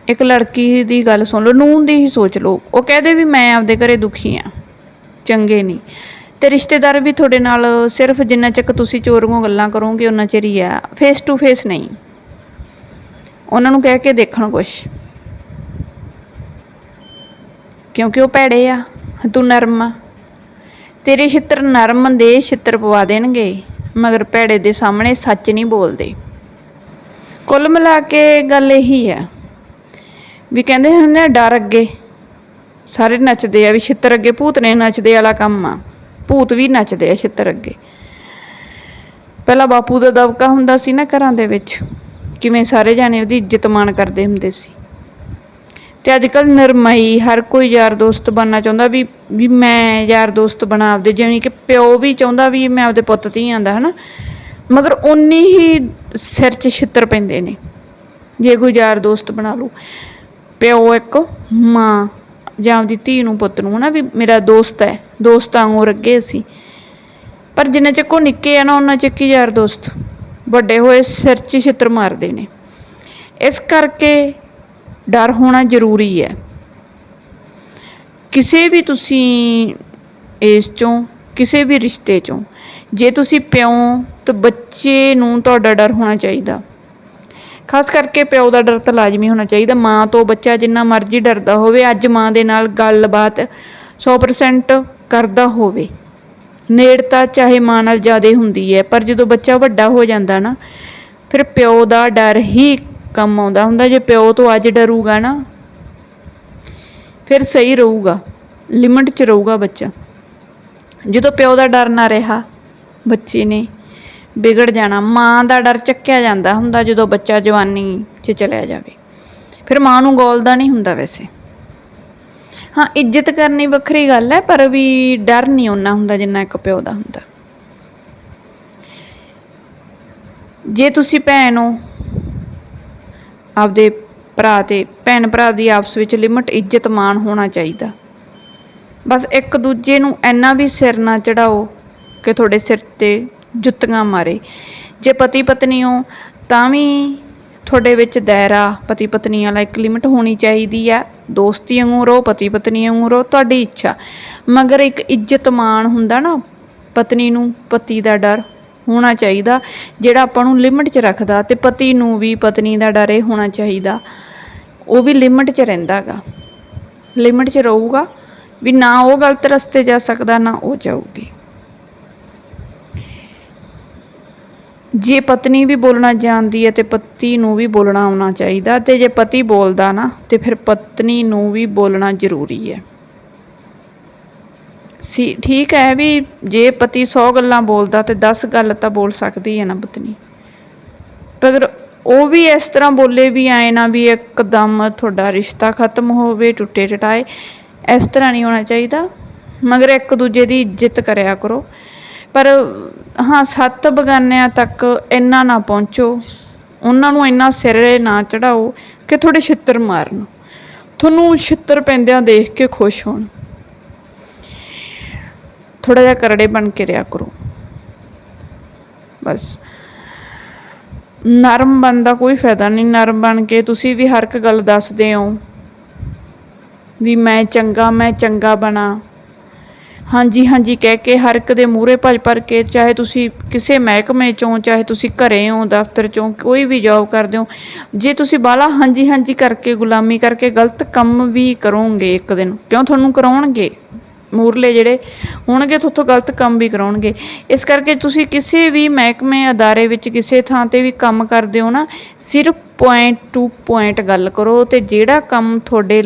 ਇੱਕ ਲੜਕੀ ਦੀ ਗੱਲ ਸੁਣ ਲਓ, ਨੂੰਹ ਦੀ ਹੀ ਸੋਚ ਲਓ। ਉਹ ਕਹਦੇ ਵੀ, ਮੈਂ ਆਪਦੇ ਘਰੇ ਦੁਖੀ ਆ। ਚੰਗੇ ਨਹੀਂ। ਤੇ ਰਿਸ਼ਤੇਦਾਰ ਵੀ ਤੁਹਾਡੇ ਨਾਲ ਸਿਰਫ ਜਿੰਨਾ ਚੱਕ ਤੁਸੀਂ ਚੋਰ ਚੋਰੀਆਂ ਗੱਲਾਂ ਕਰੋਗੇ ਉਹਨਾਂ ਚਿਰ ਹੀ ਆ। ਫੇਸ ਟੂ ਫੇਸ ਨਹੀਂ। ਉਹਨਾਂ ਨੂੰ ਕਹਿ ਕੇ ਦੇਖਣ ਕੁਛ। ਕਿਉਂਕਿ ਉਹ ਭੈੜੇ ਆ, ਤੂੰ ਨਰਮ ਆ। ਤੇਰੇ ਛਿੱਤਰ ਨਰਮ ਦੇ ਛਿੱਤਰ ਪਵਾ ਦੇਣਗੇ, ਮਗਰ ਭੈੜੇ ਦੇ ਸਾਹਮਣੇ ਸੱਚ ਨਹੀਂ ਬੋਲਦੇ। ਕੁੱਲ ਮਿਲਾ ਕੇ ਗੱਲ ਇਹੀ ਹੈ ਵੀ ਕਹਿੰਦੇ ਹੁੰਦੇ ਆ, ਡਰ ਅੱਗੇ। ਸਾਰੇ ਨੱਚਦੇ ਆ ਵੀ ਛਿੱਤਰ ਅੱਗੇ ਭੂਤ ਨੇ ਨੱਚਦੇ ਵਾਲਾ ਕੰਮ ਆ। ਭੂਤ ਵੀ ਨੱਚਦੇ ਆ ਛਿੱਤਰ ਅੱਗੇ। ਪਹਿਲਾਂ ਬਾਪੂ ਦਾ ਦਬਕਾ ਹੁੰਦਾ ਸੀ ਨਾ ਘਰਾਂ ਦੇ ਵਿੱਚ, ਕਿਵੇਂ ਸਾਰੇ ਜਾਣੇ ਉਹਦੀ ਇੱਜ਼ਤ ਮਾਣ ਕਰਦੇ ਹੁੰਦੇ ਸੀ। ਤੇ ਅੱਜ ਕੱਲ ਨਰਮਈ, ਹਰ ਕੋਈ ਯਾਰ ਦੋਸਤ ਬਣਨਾ ਚਾਹੁੰਦਾ ਵੀ ਵੀ ਮੈਂ ਯਾਰ ਦੋਸਤ ਬਣਾ ਆਪਦੇ, ਜਿਵੇਂ ਕਿ ਪਿਓ ਵੀ ਚਾਹੁੰਦਾ ਵੀ ਮੈਂ ਆਪਦੇ ਪੁੱਤ ਧੀਆਂ ਦਾ, ਹਨਾ। ਮਗਰ ਉਨੀ ਹੀ ਸਿਰ 'ਚ ਛਿੱਤਰ ਪੈਂਦੇ ਨੇ, ਜੇ ਕੋਈ ਯਾਰ ਦੋਸਤ ਬਣਾ ਲਓ ਪਿਓ ਇੱਕ, ਮਾਂ। ਜਾਂ ਆਪਦੀ ਧੀ ਨੂੰ ਪੁੱਤ ਨੂੰ ਹਨਾ ਵੀ ਮੇਰਾ ਦੋਸਤ ਹੈ, ਦੋਸਤਾਂ ਵਾਂਗੂ ਅੱਗੇ ਸੀ ਪਰ ਜਿੰਨਾ ਚੱਕ ਉਹ ਨਿੱਕੇ ਆ ਨਾ ਉਹਨਾਂ ਚੱਕ ਹੀ ਯਾਰ ਦੋਸਤ? ਵੱਡੇ ਹੋਏ ਸਿਰ 'ਚ ਛਿੱਤਰ ਮਾਰਦੇ ਨੇ। ਇਸ ਕਰਕੇ ਡਰ ਹੋਣਾ ਜ਼ਰੂਰੀ ਹੈ। ਕਿਸੇ ਵੀ ਤੁਸੀਂ ਇਸ ਚੋਂ, ਕਿਸੇ ਵੀ ਰਿਸ਼ਤੇ ਚੋਂ, ਜੇ ਤੁਸੀਂ ਪਿਓ, ਤਾਂ ਬੱਚੇ ਨੂੰ ਤੁਹਾਡਾ ਡਰ ਹੋਣਾ ਚਾਹੀਦਾ। ਖਾਸ ਕਰਕੇ ਪਿਓ ਦਾ ਡਰ ਤਾਂ ਲਾਜ਼ਮੀ ਹੋਣਾ ਚਾਹੀਦਾ। ਮਾਂ ਤੋਂ ਬੱਚਾ ਜਿੰਨਾ ਮਰਜ਼ੀ ਡਰਦਾ ਹੋਵੇ, ਅੱਜ ਮਾਂ ਦੇ ਨਾਲ ਗੱਲਬਾਤ 100% ਕਰਦਾ ਹੋਵੇ। ਨੇੜਤਾ ਚਾਹੇ ਮਾਂ ਨਾਲ ਜ਼ਿਆਦਾ ਹੁੰਦੀ ਹੈ, ਪਰ ਜਦੋਂ ਬੱਚਾ ਵੱਡਾ ਹੋ ਜਾਂਦਾ ਨਾ, ਫਿਰ ਪਿਓ ਦਾ ਡਰ ਹੀ ਕੰਮ ਆਉਂਦਾ ਹੁੰਦਾ। ਜੇ ਪਿਓ ਤੋਂ ਅੱਜ ਡਰੂਗਾ ਨਾ, ਫਿਰ ਸਹੀ ਰਹੂਗਾ, ਲਿਮਟ 'ਚ ਰਹੂਗਾ ਬੱਚਾ। ਜਦੋਂ ਪਿਓ ਦਾ ਡਰ ਨਾ ਰਿਹਾ ਬੱਚੇ ਨੇ ਵਿਗੜ ਜਾਣਾ, ਮਾਂ ਦਾ ਡਰ ਚੱਕਿਆ ਜਾਂਦਾ ਹੁੰਦਾ ਜਦੋਂ ਬੱਚਾ ਜਵਾਨੀ 'ਚ ਚਲਿਆ ਜਾਵੇ। ਫਿਰ ਮਾਂ ਨੂੰ ਗੋਲਦਾ ਨਹੀਂ ਹੁੰਦਾ ਵੈਸੇ। ਹਾਂ, ਇੱਜ਼ਤ ਕਰਨੀ ਵੱਖਰੀ ਗੱਲ ਹੈ, ਪਰ ਵੀ ਡਰ ਨਹੀਂ ਓਨਾ ਹੁੰਦਾ ਜਿੰਨਾ ਇੱਕ ਪਿਓ ਦਾ ਹੁੰਦਾ। ਜੇ ਤੁਸੀਂ ਭੈਣ ਹੋ, ਆਪਦੇ ਭਰਾ ਤੇ, ਭੈਣ ਭਰਾ ਦੀ ਆਪਸ ਵਿੱਚ ਲਿਮਟ ਇੱਜ਼ਤ ਮਾਣ ਹੋਣਾ ਚਾਹੀਦਾ। ਬਸ ਇੱਕ ਦੂਜੇ ਨੂੰ ਇੰਨਾ ਵੀ ਸਿਰ ਨਾ ਚੜਾਓ ਕਿ ਤੁਹਾਡੇ ਸਿਰ ਤੇ ਜੁੱਤੀਆਂ ਮਾਰੇ। ਜੇ ਪਤੀ ਪਤਨੀ ਹੋ, ਤਾਂ ਵੀ ਤੁਹਾਡੇ ਵਿੱਚ ਦਾਇਰਾ ਪਤੀ ਪਤਨੀ ਵਾਲਾ ਇੱਕ ਲਿਮਟ ਹੋਣੀ ਚਾਹੀਦੀ ਆ ਦੋਸਤੀ ਵਾਂਗੂ ਰਹੋ, ਪਤੀ ਪਤਨੀ ਵਾਂਗੂ ਰਹੋ, ਤੁਹਾਡੀ ਇੱਛਾ। ਮਗਰ ਇੱਕ ਇੱਜ਼ਤ ਮਾਣ ਹੁੰਦਾ ਨਾ, ਪਤਨੀ ਨੂੰ ਪਤੀ ਦਾ ਡਰ ਹੋਣਾ ਚਾਹੀਦਾ, ਜਿਹੜਾ ਆਪਾਂ ਨੂੰ ਲਿਮਟ 'ਚ ਰੱਖਦਾ ਤੇ ਪਤੀ ਨੂੰ ਵੀ ਪਤਨੀ ਦਾ ਡਰ ਇਹ ਹੋਣਾ ਚਾਹੀਦਾ। ਉਹ ਵੀ ਲਿਮਟ 'ਚ ਰਹਿੰਦਾ ਗਾ। ਲਿਮਟ 'ਚ ਰਹੂਗਾ। ਵੀ ਨਾ ਉਹ ਗਲਤ ਰਸਤੇ ਜਾ ਸਕਦਾ, ਨਾ ਉਹ ਜਾਊਗੀ। ਜੇ ਪਤਨੀ ਵੀ ਬੋਲਣਾ ਜਾਣਦੀ ਹੈ ਤੇ ਪਤੀ ਨੂੰ ਵੀ ਬੋਲਣਾ ਆਉਣਾ ਚਾਹੀਦਾ ਤੇ ਜੇ ਪਤੀ ਬੋਲਦਾ ਨਾ ਤੇ ਫਿਰ ਪਤਨੀ ਨੂੰ ਵੀ ਬੋਲਣਾ ਜ਼ਰੂਰੀ ਹੈ। ਸੀ, ਠੀਕ ਹੈ ਵੀ ਜੇ ਪਤੀ 100 ਗੱਲਾਂ ਬੋਲਦਾ ਤੇ 10 ਗੱਲ ਤਾਂ ਬੋਲ ਸਕਦੀ ਹੈ ਨਾ ਪਤਨੀ। ਪਰ ਉਹ ਵੀ ਇਸ ਤਰ੍ਹਾਂ ਬੋਲੇ ਵੀ ਆਏ ਨਾ ਵੀ ਇੱਕਦਮ ਤੁਹਾਡਾ ਰਿਸ਼ਤਾ ਖਤਮ ਹੋਵੇ ਟੁੱਟੇ ਟਟਾਏ ਇਸ ਤਰ੍ਹਾਂ ਨਹੀਂ ਹੋਣਾ ਚਾਹੀਦਾ। ਮਗਰ ਇੱਕ ਦੂਜੇ ਦੀ ਇੱਜ਼ਤ ਕਰਿਆ ਕਰੋ। ਪਰ, ਹਾਂ, ਸੱਤ ਬਗਾਨਿਆਂ ਤੱਕ ਇੰਨਾ ਨਾ ਪਹੁੰਚੋ। ਉਹਨਾਂ ਨੂੰ ਇੰਨਾ ਸਿਰੇ ਨਾ ਚੜਾਓ ਕਿ ਤੁਹਾਡੇ ਛਿੱਤਰ ਮਾਰਨ। ਤੁਹਾਨੂੰ ਛਿੱਤਰ ਪੈਂਦਿਆਂ ਦੇਖ ਕੇ ਖੁਸ਼ ਹੋਣ। ਥੋੜਾ ਜਿਹਾ ਕਰੜੇ ਬਣ ਕੇ ਰਿਆ ਕਰੋ। ਬਸ। ਨਰਮ ਬਣਨ ਕੋਈ ਫਾਇਦਾ ਨਹੀਂ। ਨਰਮ ਬਣ ਕੇ ਤੁਸੀਂ ਵੀ ਹਰ ਇੱਕ ਗੱਲ ਦੱਸਦੇ ਹੋ। ਵੀ ਮੈਂ ਚੰਗਾ ਮੈਂ ਚੰਗਾ ਬਣਾ। ਹਾਂਜੀ ਹਾਂਜੀ, ਕਹਿ ਕੇ ਹਰ ਇੱਕ ਦੇ ਮੂਹਰੇ ਭੱਜ ਭਰ ਕੇ ਚਾਹੇ ਤੁਸੀਂ ਕਿਸੇ ਮਹਿਕਮੇ ਚੋਂ, ਚਾਹੇ ਤੁਸੀਂ ਘਰੇ ਹੋ, ਦਫ਼ਤਰ ਚੋਂ, ਕੋਈ ਵੀ ਜੌਬ ਕਰਦੇ ਹੋ, ਜੇ ਤੁਸੀਂ ਬਾਲਾ ਹਾਂਜੀ ਹਾਂਜੀ ਕਰਕੇ, ਗੁਲਾਮੀ ਕਰਕੇ ਗਲਤ ਕੰਮ ਵੀ ਕਰੋਗੇ ਇੱਕ ਦਿਨ, ਕਿਉਂ ਤੁਹਾਨੂੰ ਕਰਾਉਣਗੇ? ਮੂਰਲੇ ਜਿਹੜੇ ਹੋਣਗੇ ਤੁਹਾਤੋਂ ਗਲਤ ਕੰਮ ਵੀ ਕਰਾਉਣਗੇ। ਇਸ ਕਰਕੇ ਤੁਸੀਂ ਕਿਸੇ ਵੀ ਮਹਿਕਮੇ ਅਦਾਰੇ ਵਿੱਚ ਕਿਸੇ ਥਾਂ ਤੇ ਵੀ ਕੰਮ ਕਰਦੇ ਹੋ ਨਾ, ਸਿਰਫ ਪੁਆਇੰਟ ਟੂ ਪੁਆਇੰਟ ਗੱਲ ਕਰੋ ਤੇ ਜਿਹੜਾ ਕੰਮ ਤੁਹਾਡੇ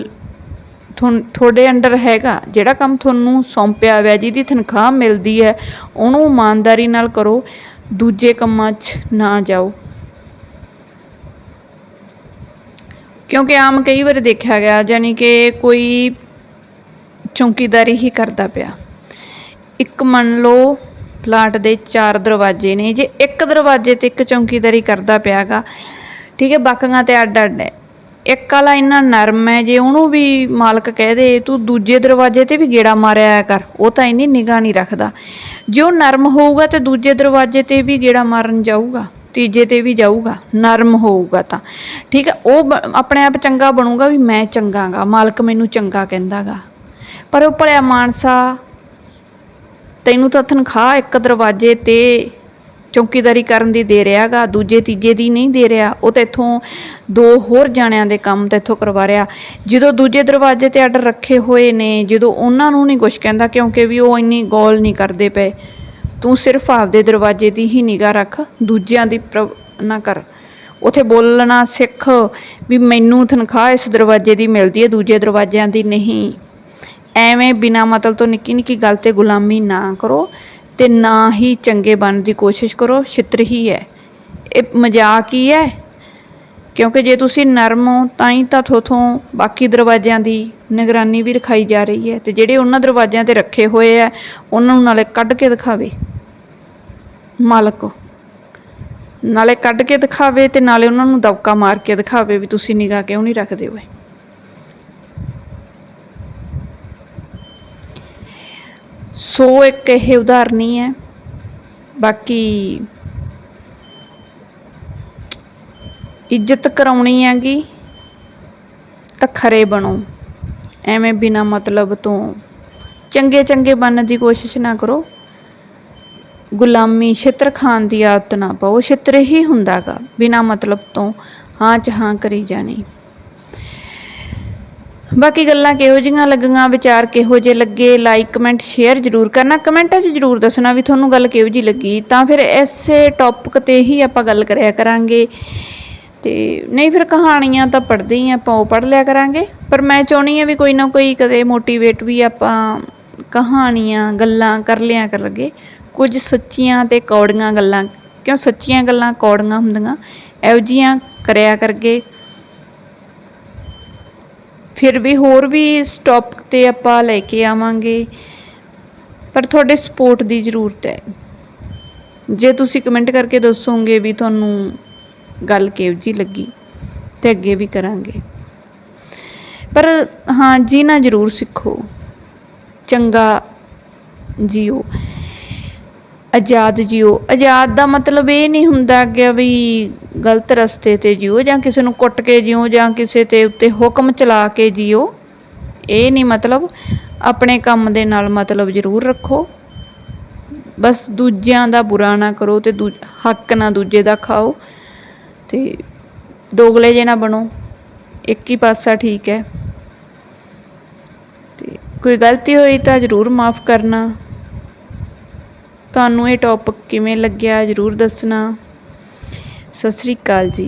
ਤੁਹਾਡੇ ਅੰਡਰ ਹੈਗਾ, ਜਿਹੜਾ ਕੰਮ ਤੁਹਾਨੂੰ ਸੌਂਪਿਆ ਹੋਇਆ, ਜਿਹਦੀ ਤਨਖਾਹ ਮਿਲਦੀ ਹੈ, ਉਹਨੂੰ ਇਮਾਨਦਾਰੀ ਨਾਲ ਕਰੋ, ਦੂਜੇ ਕੰਮਾਂ 'ਚ ਨਾ ਜਾਓ। ਕਿਉਂਕਿ ਆਮ ਕਈ ਵਾਰ ਦੇਖਿਆ ਗਿਆ ਯਾਨੀ ਕਿ ਕੋਈ ਚੌਕੀਦਾਰੀ ਹੀ ਕਰਦਾ ਪਿਆ। ਇੱਕ ਮੰਨ ਲਓ, ਪਲਾਟ ਦੇ ਚਾਰ ਦਰਵਾਜ਼ੇ ਨੇ, ਜੇ ਇੱਕ ਦਰਵਾਜ਼ੇ ਤੇ ਇੱਕ ਚੌਕੀਦਾਰੀ ਕਰਦਾ ਪਿਆਗਾ ਠੀਕ ਹੈ, ਬਾਕੀਆਂ ਤੇ ਅੱਡ ਅੱਡ ਹੈ। ਇੱਕ ਵਾਲਾ ਇੰਨਾ ਨਰਮ ਹੈ, ਜੇ ਉਹਨੂੰ ਵੀ ਮਾਲਕ ਕਹਿ ਦੇ, ਤੂੰ ਦੂਜੇ ਦਰਵਾਜ਼ੇ ਤੇ ਵੀ ਗੇੜਾ ਮਾਰਿਆ ਕਰ, ਉਹ ਤਾਂ ਇੰਨੀ ਨਿਗਾਹ ਨਹੀਂ ਰੱਖਦਾ। ਜੇ ਉਹ ਨਰਮ ਹੋਊਗਾ ਤੇ ਦੂਜੇ ਦਰਵਾਜ਼ੇ ਤੇ ਵੀ ਗੇੜਾ ਮਾਰਨ ਜਾਊਗਾ, ਤੀਜੇ ਤੇ ਵੀ ਜਾਊਗਾ, ਨਰਮ ਹੋਊਗਾ ਤਾਂ। ਠੀਕ ਹੈ, ਉਹ ਬ- ਆਪਣੇ ਆਪ ਚੰਗਾ ਬਣੂਗਾ ਵੀ ਮੈਂ ਚੰਗਾਗਾ, ਮਾਲਕ ਮੈਨੂੰ ਚੰਗਾ ਕਹਿੰਦਾਗਾ। ਪਰ ਉਹ ਭਲਿਆ ਮਾਨਸਾ, ਤੈਨੂੰ ਤਾਂ ਤਨਖਾਹ ਇੱਕ ਦਰਵਾਜ਼ੇ ਤੇ ਚੌਕੀਦਾਰੀ ਕਰਨ ਦੀ ਦੇ ਰਿਹਾਗਾ ਦੂਜੇ, ਤੀਜੇ ਦੀ ਨਹੀਂ ਦੇ ਰਿਹਾ। ਉਹ ਤਾਂ ਇੱਥੋਂ ਦੋ ਹੋਰ ਜਾਣਿਆਂ ਦੇ ਕੰਮ ਤਾਂ ਇੱਥੋਂ ਕਰਵਾ ਰਿਹਾ। ਜਦੋਂ ਦੂਜੇ ਦਰਵਾਜ਼ੇ ਤੇ ਆਰਡਰ ਰੱਖੇ ਹੋਏ ਨੇ, ਜਦੋਂ ਉਹਨਾਂ ਨੂੰ ਨਹੀਂ ਕੁਝ ਕਹਿੰਦਾ, ਕਿਉਂਕਿ ਵੀ ਉਹ ਇੰਨੀ ਗੌਲ ਨਹੀਂ ਕਰਦੇ ਪਏ। ਤੂੰ ਸਿਰਫ ਆਪਦੇ ਦਰਵਾਜ਼ੇ ਦੀ ਹੀ ਨਿਗਾਹ ਰੱਖ, ਦੂਜਿਆਂ ਦੀ ਪ੍ਰ- ਨਾ ਕਰ। ਉਥੇ ਬੋਲਣਾ ਸਿੱਖ ਵੀ ਮੈਨੂੰ ਤਨਖਾਹ ਇਸ ਦਰਵਾਜ਼ੇ ਦੀ ਮਿਲਦੀ ਹੈ, ਦੂਜੇ ਦਰਵਾਜ਼ਿਆਂ ਦੀ ਨਹੀਂ। ਐਵੇਂ ਬਿਨਾ ਮਤਲਬ ਤੋਂ ਨਿੱਕੀ ਨਿੱਕੀ ਗੱਲ ਤੇ ਗੁਲਾਮੀ ਨਾ ਕਰੋ। ਤੇ ਨਾ ਹੀ ਚੰਗੇ ਬਣਨ ਦੀ ਕੋਸ਼ਿਸ਼ ਕਰੋ, ਛਿੱਤਰ ਹੀ ਹੈ। ਇਹ ਮਜ਼ਾਕ ਹੀ ਹੈ, ਕਿਉਂਕਿ ਜੇ ਤੁਸੀਂ ਨਰਮ ਹੋ, ਤਾਂ ਹੀ ਤਾਂ ਥੋਥੋਂ ਬਾਕੀ ਦਰਵਾਜ਼ਿਆਂ ਦੀ ਨਿਗਰਾਨੀ ਵੀ ਰਖਾਈ ਜਾ ਰਹੀ ਹੈ ਤੇ ਜਿਹੜੇ ਉਹਨਾਂ ਦਰਵਾਜ਼ਿਆਂ ਤੇ ਰੱਖੇ ਹੋਏ ਆ, ਉਹਨਾਂ ਨੂੰ ਨਾਲੇ ਕੱਢ ਕੇ ਦਿਖਾਵੇ। ਮਾਲਕ ਨਾਲੇ ਕੱਢ ਕੇ ਦਿਖਾਵੇ ਤੇ ਨਾਲੇ ਉਹਨਾਂ ਨੂੰ ਦਬਕਾ ਮਾਰ ਕੇ ਦਿਖਾਵੇ ਵੀ ਤੁਸੀਂ ਨਿਗਾਹ ਕਿਉਂ ਨਹੀਂ ਰੱਖਦੇ ਹੋਏ। ਸੋ ਇੱਕ ਇਹ ਉਦਾਹਰਨੀ ਹੈ ਬਾਕੀ ਇੱਜ਼ਤ ਕਰਾਉਣੀ ਹੈਗੀ ਤਾਂ ਖਰੇ ਬਣੋ। ਐਵੇਂ ਬਿਨਾ ਮਤਲਬ ਤੋਂ ਚੰਗੇ ਚੰਗੇ ਬਣਨ ਦੀ ਕੋਸ਼ਿਸ਼ ਨਾ ਕਰੋ। ਗੁਲਾਮੀ ਛਿੱਤਰ ਖਾਨ ਦੀ ਆਦਤ ਨਾ ਪਾਓ। ਛਿੱਤਰ ਹੀ ਹੁੰਦਾਗਾ। ਬਿਨਾ ਮਤਲਬ ਤੋਂ ਹਾਂ ਚ ਹਾਂ ਕਰੀ ਜਾਣੀ। ਬਾਕੀ ਗੱਲਾਂ ਕਿਹੋ ਜਿਹੀਆਂ ਲੱਗੀਆਂ, ਵਿਚਾਰ ਕਿਹੋ ਜਿਹੇ ਲੱਗੇ ਲਾਈਕ ਕਮੈਂਟ ਸ਼ੇਅਰ ਜਰੂਰ ਕਰਨਾ। ਕਮੈਂਟਾਂ 'ਚ ਜਰੂਰ ਦੱਸਣਾ ਵੀ ਤੁਹਾਨੂੰ ਗੱਲ ਕਿਹੋ ਜਿਹੀ ਲੱਗੀ। ਤਾਂ ਫਿਰ ਐਸੇ ਟੌਪਿਕ ਤੇ ਹੀ ਆਪਾਂ ਗੱਲ ਕਰਿਆ ਕਰਾਂਗੇ। ਤੇ ਨਹੀਂ ਫਿਰ ਕਹਾਣੀਆਂ ਤਾਂ ਪੜ੍ਹਦੇ ਹੀ ਆਪਾਂ ਉਹ ਪੜ੍ਹ ਲਿਆ ਕਰਾਂਗੇ। ਪਰ ਮੈਂ ਚਾਹੁੰਦੀ ਆ ਵੀ ਕੋਈ ਨਾ ਕੋਈ ਕਦੇ ਮੋਟੀਵੇਟ ਵੀ ਆਪਾਂ ਕਹਾਣੀਆਂ, ਗੱਲਾਂ ਕਰ ਲਿਆ ਕਰਾਂਗੇ। ਕੁਝ ਸੱਚੀਆਂ ਤੇ ਕੌੜੀਆਂ ਗੱਲਾਂ, ਕਿਉਂ ਸੱਚੀਆਂ ਗੱਲਾਂ ਕੌੜੀਆਂ ਹੁੰਦੀਆਂ, ਇਹੋ ਜਿਹੀਆਂ ਕਰਿਆ ਕਰਗੇ। ਫਿਰ ਵੀ ਹੋਰ ਵੀ ਇਸ ਟੌਪਿਕ ਤੇ ਆਪਾਂ ਲੈ ਕੇ ਆਵਾਂਗੇ। ਪਰ ਤੁਹਾਡੇ ਸਪੋਰਟ ਦੀ ਜ਼ਰੂਰਤ ਹੈ। ਜੇ ਤੁਸੀਂ ਕਮੈਂਟ ਕਰਕੇ ਦੱਸੋਗੇ ਵੀ ਤੁਹਾਨੂੰ ਗੱਲ ਕਿਹੋ ਜਿਹੀ ਲੱਗੀ, ਤੇ ਅੱਗੇ ਵੀ ਕਰਾਂਗੇ। ਪਰ ਹਾਂ ਜੀਣਾ ਜ਼ਰੂਰ ਸਿੱਖੋ। ਚੰਗਾ ਜੀਓ। ਆਜ਼ਾਦ ਜੀਓ। ਆਜ਼ਾਦ ਦਾ ਮਤਲਬ ਇਹ ਨਹੀਂ ਹੁੰਦਾ ਕਿ ਵੀ ਗਲਤ ਰਸਤੇ ਤੇ ਜੀਓ ਜਾਂ ਕਿਸੇ ਨੂੰ ਕੁੱਟ ਕੇ ਜੀਓ ਜਾਂ ਕਿਸੇ ਤੇ ਉੱਤੇ ਹੁਕਮ ਚਲਾ ਕੇ ਜਿਓ, ਇਹ ਨਹੀਂ ਮਤਲਬ ਆਪਣੇ ਕੰਮ ਦੇ ਨਾਲ ਮਤਲਬ ਜ਼ਰੂਰ ਰੱਖੋ। ਬਸ ਦੂਜਿਆਂ ਦਾ ਬੁਰਾ ਨਾ ਕਰੋ ਤੇ ਦੂ, ਹੱਕ ਨਾ ਦੂਜੇ ਦਾ ਖਾਓ ਤੇ ਦੋਗਲੇ ਜੇ ਨਾ ਬਣੋ, ਇੱਕ ਹੀ ਪਾਸਾ ਠੀਕ ਹੈ। ਤੇ ਕੋਈ ਗਲਤੀ ਹੋਈ ਤਾਂ ਜ਼ਰੂਰ ਮਾਫ ਕਰਨਾ। ਤੁਹਾਨੂੰ ਇਹ ਟੌਪਿਕ ਕਿਵੇਂ ਲੱਗਿਆ ਜ਼ਰੂਰ ਦੱਸਣਾ। ਸਤਿ ਸ੍ਰੀ ਅਕਾਲ ਜੀ।